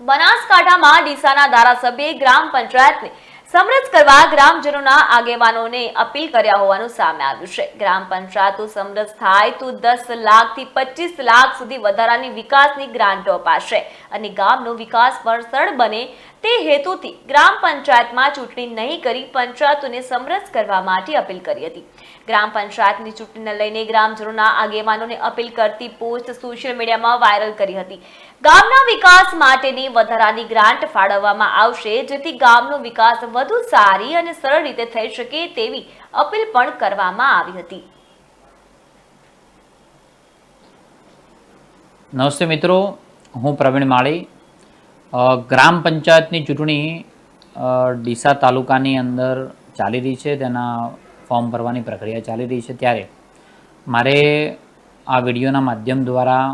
બનાસકાંઠામાં ડીસાના ધારાસભ્યે ગ્રામ પંચાયતને સમરસ કરવા ગ્રામજનોના આગેવાનોને અપીલ કર્યા હોવાનું સામે આવ્યું છે. ગ્રામ પંચાયતો સમરસ થાય તો દસ લાખથી પચીસ લાખ સુધી વધારાની વિકાસની ગ્રાન્ટો અપાશે અને ગામનો વિકાસ પણ સરળ બને તે હેતુથી ગ્રામ પંચાયતમાં ચૂંટણી નહીં કરી પંચાયતોને સમરસ કરવા માટે અપીલ કરી હતી. ગ્રામ પંચાયતની ચૂંટણીને લઈને ગ્રામજનોના આગેવાનોને અપીલ કરતી પોસ્ટ સોશિયલ મીડિયામાં વાયરલ કરી હતી. ગામના વિકાસ માટેની વધારાની ગ્રાન્ટ ફાળવવામાં આવશે જેથી ગામનો વિકાસ વધુ સારી અને સરળ રીતે થઈ શકે તેવી અપીલ પણ કરવામાં આવી હતી. નમસ્તે મિત્રો, હું પ્રવીણ માળી. ગ્રામ પંચાયતની ચૂંટણી ડીસા તાલુકાની અંદર ચાલી રહી છે, તેના ફોર્મ ભરવાની પ્રક્રિયા ચાલી રહી છે ત્યારે. મારે આ વિડીયોના માધ્યમ દ્વારા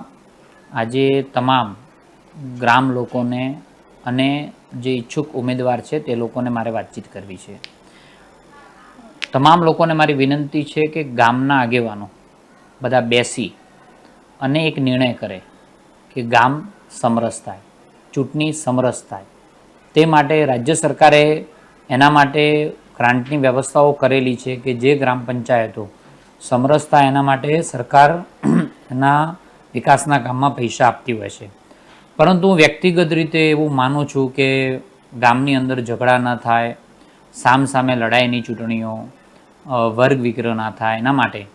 આજે તમામ ગ્રામ લોકોને અને જે ઈચ્છુક ઉમેદવાર છે તે લોકોને મારે વાતચીત કરવી છે. તમામ લોકોને મારી વિનંતી છે કે ગામના આગેવાનો બધા બેસી અને એક નિર્ણય કરે કે ગામ સમરસ થાય, ચૂંટણી સમરસ થાય. તે માટે રાજ્ય સરકારે એના માટે ગ્રાન્ટની વ્યવસ્થાઓ કરેલી છે કે જે ગ્રામ પંચાયતો સમરસ થાય એના માટે સરકાર એના વિકાસના કામમાં પૈસા આપતી હોય છે. પરંતુ હું વ્યક્તિગત રીતે એવું માનું છું કે ગામની અંદર ઝઘડા ન થાય સામ સામે લડાઈની ચૂંટણીઓ વર્ગ વિગ્રહ ના થાય, એના માટે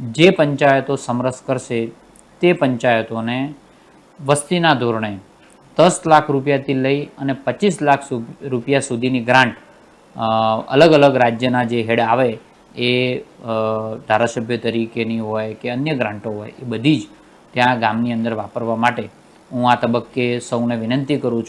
જે પંચાયતો સમરસ કરશે તે પંચાયતોને વસ્તીના ધોરણે દસ લાખ રૂપિયાથી લઈ અને પચીસ લાખ રૂપિયા સુધીની ગ્રાન્ટ અલગ અલગ રાજ્યના જે હેડ આવે એ ધારાસભ્ય તરીકેની હોય કે અન્ય ગ્રાન્ટો હોય એ બધી જ ત્યાં ગામની અંદર વાપરવા માટે હું આ તબક્કે સૌને વિનંતી કરું છું.